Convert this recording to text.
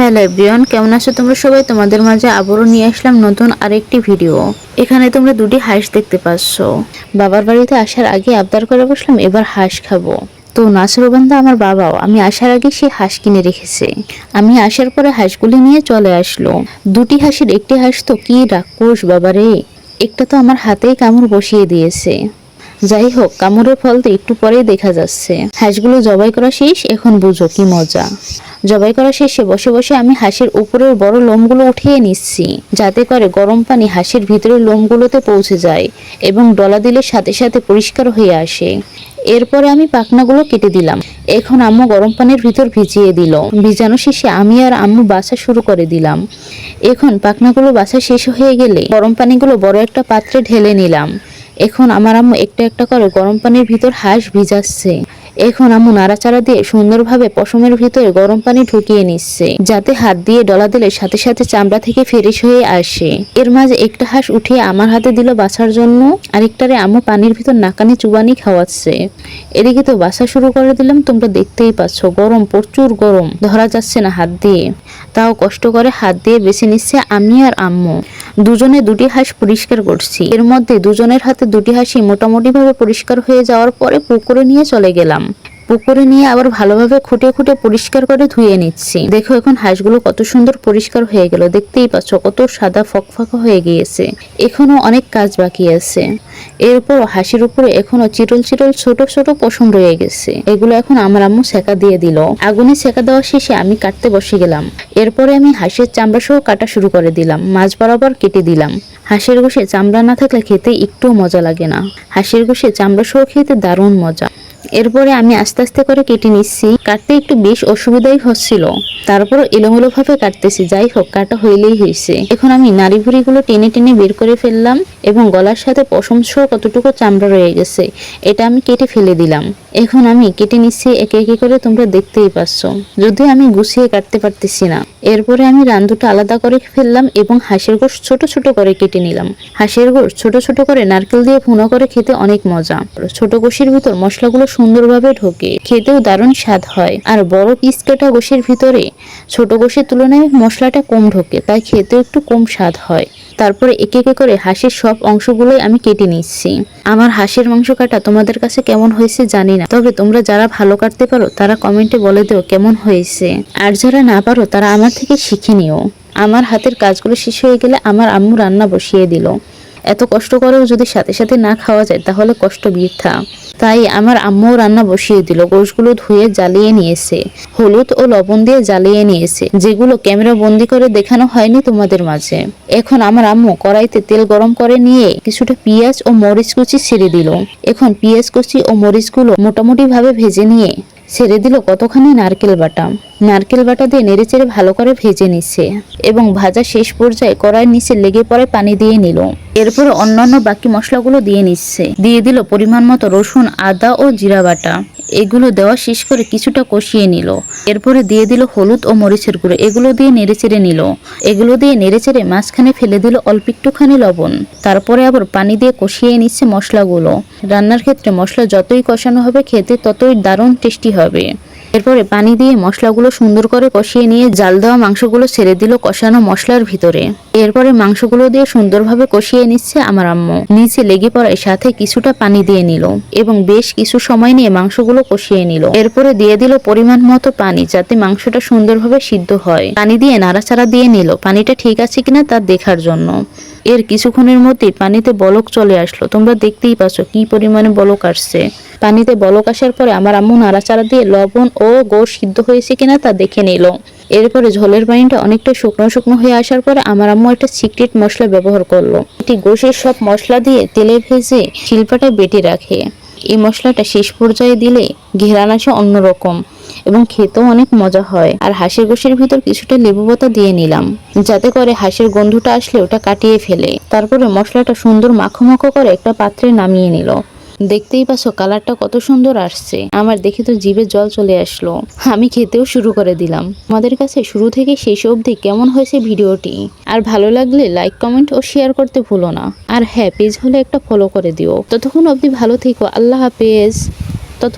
Hello everyone, কেমন আছো তোমরা সবাই? তোমাদের মাঝে আবারও নিয়ে আসলাম নতুন আরেকটি ভিডিও। এখানে তোমরা দুটি হাঁস দেখতে পাচ্ছ। বাবার বাড়িতে আসার আগে আবদার করে বসলাম, এবার হাঁস খাব। তো নাসরবান্ধা আমার বাবাও, আমি আসার আগে সে হাঁস কিনে রেখেছে। আমি আসার পরে হাঁসগুলি নিয়ে চলে আসলো। দুটি হাঁসের একটি হাঁস তো, কি রাক্ষস বাবারে! একটা তো আমার হাতেই কামড় বসিয়ে দিয়েছে। যাই হোক কামড়ের ফল তো একটু পরেই দেখা যাচ্ছে। হাঁসগুলো জবাই করা শেষ, এখন বুঝো কি মজা। জবাই করা শেষে বসে বসে আমি হাঁসের উপরের বড় লোমগুলো উঠিয়ে নিচ্ছি, যাতে করে গরম পানি হাঁসের ভিতরের লোমগুলোতে পৌঁছে যায় এবং ডলা দিলে সাথে সাথে পরিষ্কার হয়ে আসে। এরপরে আমি পাখনাগুলো কেটে দিলাম। এখন আম্মু গরম পানির ভিতর ভিজিয়ে দিল। ভিজানো শেষে আমি আর আম্মু বাসা শুরু করে দিলাম। এখন পাখনাগুলো বাসা শেষ হয়ে গেলে গরম পানিগুলো বড় একটা পাত্রে ঢেলে নিলাম। এখন আমার আম্মু একটা একটা করে গরম পানির ভিতর হাঁস ভিজাচ্ছে। এখন আম্মু নাড়াচাড়া দিয়ে সুন্দরভাবে পশমের ভিতরে গরম পানি ঢুকিয়ে নিচ্ছে, যাতে হাত দিয়ে ডলা দিলে সাথে সাথে চামড়া থেকে ফেরিস হয়ে আসে। এর মাঝে একটা হাঁস উঠিয়ে আমার হাতে দিল বাছার জন্য। আরেকটারে আম্মু পানির ভিতর নাকানি চুবানি খাওয়াচ্ছে। এদিকে তো বাসা শুরু করে দিলাম, তোমরা দেখতেই পাচ্ছ, গরম, প্রচুর গরম। ধরা যাচ্ছে না হাত দিয়ে। তাও কষ্ট করে হাত দিয়ে বেছে নিচ্ছে আমি আর আম্মু। দুজনে দুটি হাঁস পরিষ্কার করছি। এর মধ্যে দুজনের হাতে দুটি হাঁসই মোটামুটি ভাবে পরিষ্কার হয়ে যাওয়ার পরে পুকুরে নিয়ে চলে গেলাম। পুকুরে নিয়ে আবার ভালোভাবে খুঁটে খুঁটে পরিষ্কার করে ধুয়ে নিচ্ছি। দেখো এখন হাঁসগুলো কত সুন্দর পরিষ্কার হয়ে গেল, দেখতেই পাচ্ছ কত সাদা ফকফকা হয়ে গিয়েছে। এখনও অনেক কাজ বাকি আছে। এরপর হাসির উপরে এখনও চিরল চিরল ছোট ছোট পশম রয়ে গেছে। এগুলো এখন আমার আম্মু সেকা দিয়ে দিল। আগুনে সেকা দেওয়া শেষে আমি কাটতে বসে গেলাম। এরপরে আমি হাঁসের চামড়া সহ কাটা শুরু করে দিলাম, মাছ বরাবর কেটে দিলাম। হাঁসের গোশে চামড়া না থাকলে খেতে একটুও মজা লাগে না। হাঁসের গোশে চামড়া সহ খেতে দারুণ মজা। এরপরে আমি আস্তে আস্তে করে কেটে নিচ্ছি। কাটতে একটু বেশ অসুবিধাই হচ্ছিল। তারপর এলোমেলো ভাবে কাটতেছি, যাই হোক, কাটা হইলেই হয়েছে। এখন আমি নাড়ি ভুড়িগুলো টেনে টেনে বের করে ফেললাম এবং গলার সাথে পশম কতটুকু চামড়া রয়ে গেছে, এটা আমি কেটে ফেলে দিলাম। এখন আমি কেটে নিচ্ছি, একে একে করে তোমরা দেখতেই পাচ্ছ। যদিও আমি গুছিয়ে কাটতে পারতেছি না। এরপরে আমি রান্দুটা আলাদা করে ফেললাম এবং হাঁসের গোশ ছোট ছোট করে কেটে নিলাম। হাঁসের গোশ ছোট ছোট করে নারকেল দিয়ে ভুনো করে খেতে অনেক মজা। ছোট গোশের ভিতর মশলাগুলো সুন্দরভাবে ঢোকে। খেতেও দারুণ স্বাদ হয়। আর বড় পিস কাটা গোশের ভিতরে ছোট গোশের তুলনায় মশলাটা কম ঢোকে, তাই খেতেও একটু কম স্বাদ হয়। তারপরে একে একে করে হাঁসের সব অংশগুলোই আমি কেটে নিচ্ছি। আমার হাঁসের মাংস কাটা তোমাদের কাছে কেমন হয়েছে জানি না। তবে তোমরা যারা ভালো কাটতে পারো, তারা কমেন্টে বলে দিও কেমন হয়েছে। আর যারা না পারো, তারা আমার থেকে শিখে নিও। আমার হাতের কাজগুলো শেষ হয়ে গেলে আমার আম্মু রান্না বসিয়ে দিল। এত কষ্ট করেও যদি সাথে সাথে না খাওয়া যায়, তাহলে কষ্ট বৃথা। তাই আমার আম্মু রান্না বসিয়ে দিল, গোশগুলো ধুয়ে জ্বালিয়ে নিয়েছে। হলুদ ও লবণ দিয়ে জ্বালিয়ে নিয়েছে, যেগুলো ক্যামেরা বন্দি করে দেখানো হয়নি তোমাদের মাঝে। এখন আমার আম্মু কড়াইতে তেল গরম করে নিয়ে কিছুটা পেঁয়াজ ও মরিচ কুচি ছেড়ে দিল। এখন পেঁয়াজ কুচি ও মরিচগুলো মোটামুটি ভাবে ভেজে নিয়ে ছেড়ে দিল কতখানি নারকেল বাটা। নারকেল বাটা দিয়ে নেড়েচেড়ে ভালো করে ভেজে নিচ্ছে এবং ভাজা শেষ পর্যায়ে কড়াইয়ের নিচে লেগে পড়ে পানি দিয়ে নিল। এরপর অন্যান্য বাকি মশলাগুলো দিয়ে নিচ্ছে। দিয়ে দিল পরিমাণ মতো রসুন, আদা ও জিরা বাটা। এগুলো দেওয়া শেষ করে কিছুটা কষিয়ে নিল। এরপরে দিয়ে দিল হলুদ ও মরিচের গুঁড়ো। এগুলো দিয়ে নেড়ে নেড়েচেড়ে নিল। এগুলো দিয়ে নেড়েচেড়ে মাঝখানে ফেলে দিল অল্প একটুখানি লবণ। তারপরে আবার পানি দিয়ে কষিয়ে নিচ্ছে মশলাগুলো। রান্নার ক্ষেত্রে মশলা যতই কষানো হবে খেতে ততই দারুণ টেস্টি হবে। এরপরে পানি দিয়ে মশলাগুলো সুন্দর করে কষিয়ে নিয়ে জাল দেওয়া মাংসগুলো ছেড়ে দিল কষানো মশলার ভিতরে। এরপরে মাংসগুলো দিয়ে সুন্দরভাবে কষিয়ে নিচ্ছে আমার আম্মু। নিচে লেগে পড়ায় সাথে কিছুটা পানি দিয়ে নিল এবং বেশ কিছু সময় নিয়ে মাংসগুলো কষিয়ে নিল। এরপরে দিয়ে দিল পরিমাণ মতো পানি যাতে মাংসটা সুন্দরভাবে সিদ্ধ হয়। পানি দিয়ে নাড়াচাড়া দিয়ে নিল। পানিটা ঠিক আছে কিনা তা দেখার জন্য। এর কিছুক্ষণের মধ্যেই পানিতে বলক চলে আসলো। তোমরা দেখতেই পাচ্ছ কি পরিমাণে বলক আসছে। পানিতে বলক আসার পরে আমার আম্মু নাড়াচাড়া দিয়ে লবণ ও গোড় সিদ্ধ হয়েছে কিনা তা দেখে নিল। এরপরে ঝোলের পানিটা অনেকটা শুকনো শুকনো হয়ে আসার পরে আমার আম্মু একটা সিক্রেট মশলা ব্যবহার করল। এটি গোশের সব মশলা দিয়ে তেলে ভেজে শিল্পাটা বেটে রাখে। এই মশলাটা শেষ পর্যায়ে দিলে ঘেরান আসে অন্যরকম এবং খেতেও অনেক মজা হয়। আর হাঁসের গোশের ভিতর কিছুটা লেবু পাতা দিয়ে নিলাম, যাতে করে হাঁসের গন্ধটা আসলে ওটা কাটিয়ে ফেলে। তারপরে মশলাটা সুন্দর মাখো মাখো করে একটা পাত্রে নামিয়ে নিল। দেখতেই পাচ্ছ কালারটা কত সুন্দর আসছে। আমার দেখে তো জিভে জল চলে আসলো। আমি খেতেও শুরু করে দিলাম। আমাদের কাছে শুরু থেকে শেষ অবধি কেমন হয়েছে ভিডিওটি? আর ভালো লাগলে লাইক কমেন্ট ও শেয়ার করতে ভুলো না। আর হ্যাঁ পেজ হলে একটা ফলো করে দিও। ততক্ষণ অবধি ভালো থেকো। আল্লাহ হাফেজ। তত